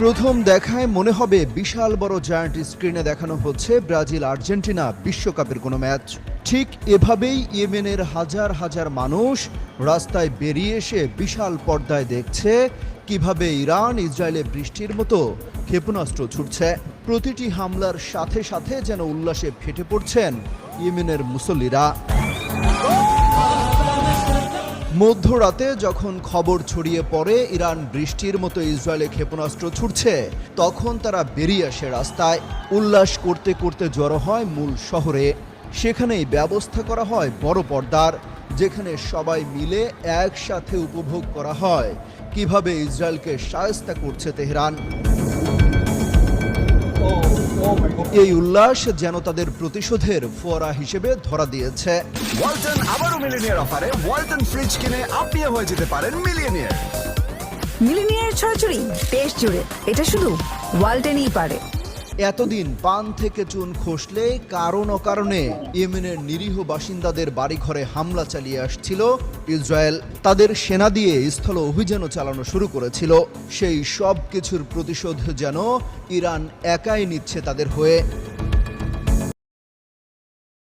প্রথম দেখায় মনে হবে বিশাল বড় জায়ান্ট স্ক্রিনে দেখানো হচ্ছে ব্রাজিল আর্জেন্টিনা বিশ্বকাপের কোনো ম্যাচ। ঠিক এভাবেই ইয়েমেনের হাজার হাজার মানুষ রাস্তায় বেরিয়ে এসে বিশাল পর্দায় দেখছে কীভাবে ইরান ইসরায়েলে বৃষ্টির মতো ক্ষেপণাস্ত্র ছুটছে। প্রতিটি হামলার সাথে সাথে যেন উল্লাসে ফেটে পড়ছেন ইয়েমেনের মুসল্লিরা। মধ্যরাতে যখন খবর ছড়িয়ে পড়ে, ইরান বৃষ্টির মতো ইসরায়েলে ক্ষেপণাস্ত্র ছুটছে তখন তারা বেরিয়ে আসে রাস্তায়। উল্লাস করতে করতে জড়ো হয় মূল শহরে। সেখানেই ব্যবস্থা করা হয় বড় পর্দার, যেখানে সবাই মিলে একসাথে উপভোগ করা হয়। কীভাবে ইসরায়েলকে সায়স্তা করছে তেহরান? এই উল্লাস যেন তাদের প্রতিশোধের ফোয়ারা হিসেবে ধরা দিয়েছে। ওয়ালটন আবারও মিলিনিয়ার অফারে ওয়ালটন ফ্রিজ কিনে আপনিও হয়ে যেতে পারেন মিলিয়নিয়ার মিলিনিয়ার ছড়াছড়ি দেশ জুড়ে। এটা শুধু ওয়ালটেনই পারে। এতদিন পান থেকে চুন খসলে কারণ অকারণে ইয়েমেনের নিরীহ বাসিন্দাদের বাড়িঘরে হামলা চালিয়ে আসছিল। ইসরায়েল তাদের সেনা দিয়ে স্থল অভিযানও চালানো শুরু করেছিল। সেই সব কিছুর প্রতিশোধ যেন ইরান একাই নিচ্ছে তাদের হয়ে।